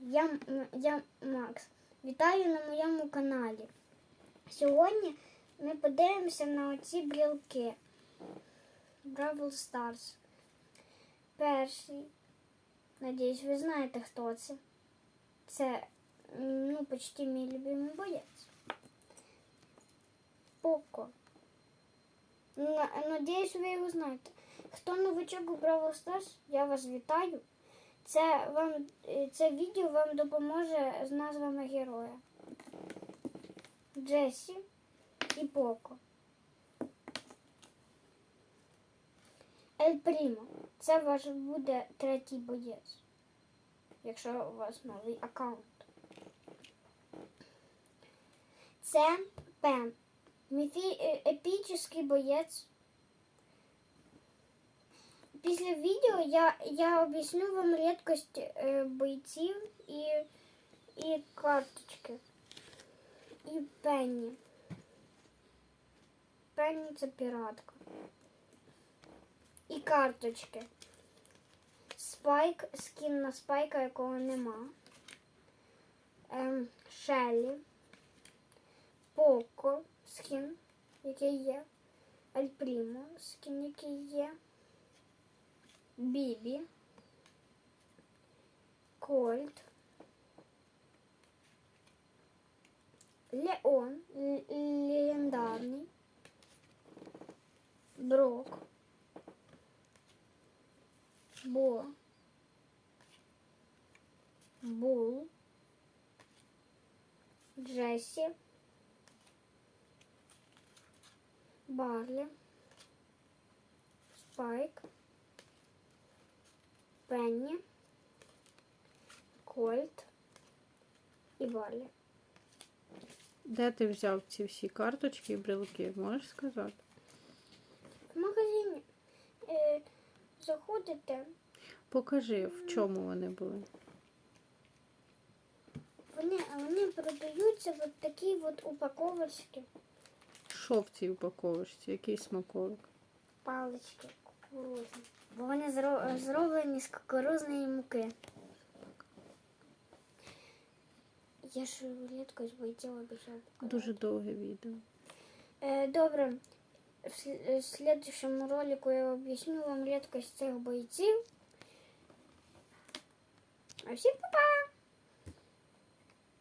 я, я Макс. Вітаю на моєму каналі. Сьогодні ми подивимося на оці брілки. Бравл Stars. Перший. Надіюсь, ви знаєте, хто це. Це ну, почти мій любимий боєць. Поко. Надіюсь, ви його знаєте. Хто новичок у Бравл Stars, я вас вітаю. Це вам е, це відео вам допоможе з назвами героя. Джесі і Поко. Ель Прімо. Це ваш буде третій боєць. Якщо у вас новий аккаунт. Це Пен. Міфі... е, епічний боєць. Після відео я, я об'ясню вам рідкость е, бойців і, і карточки. І Пенні. Пенні це піратка. І карточки. Спайк, скін на спайка, якого нема. Ем, Шеллі. Поко скін, який є. Альпрімо, скін, який є. Бібі. Кольт. Леон. л- Легендарний. Брок. Бо. Бул. Джесси. Барлі. Спайк. Пенні. Кольт. І Барлі. Де ти взяв ці всі карточки і брелки, можеш сказати? В магазині е, заходите, Покажи, в чому вони були. вони, вони продаються в такій от упаковочці. Що в цій упаковочці? Який смаколик? палички кукурузні. Бо вони зро- зроблені з кукурузної муки. Я ж рідко з бойців обіцяв показати. Дуже довге відео. Е, добре. В сл- е, слідчому ролику я об'ясню вам рідкость цих бойців. А всім па-па!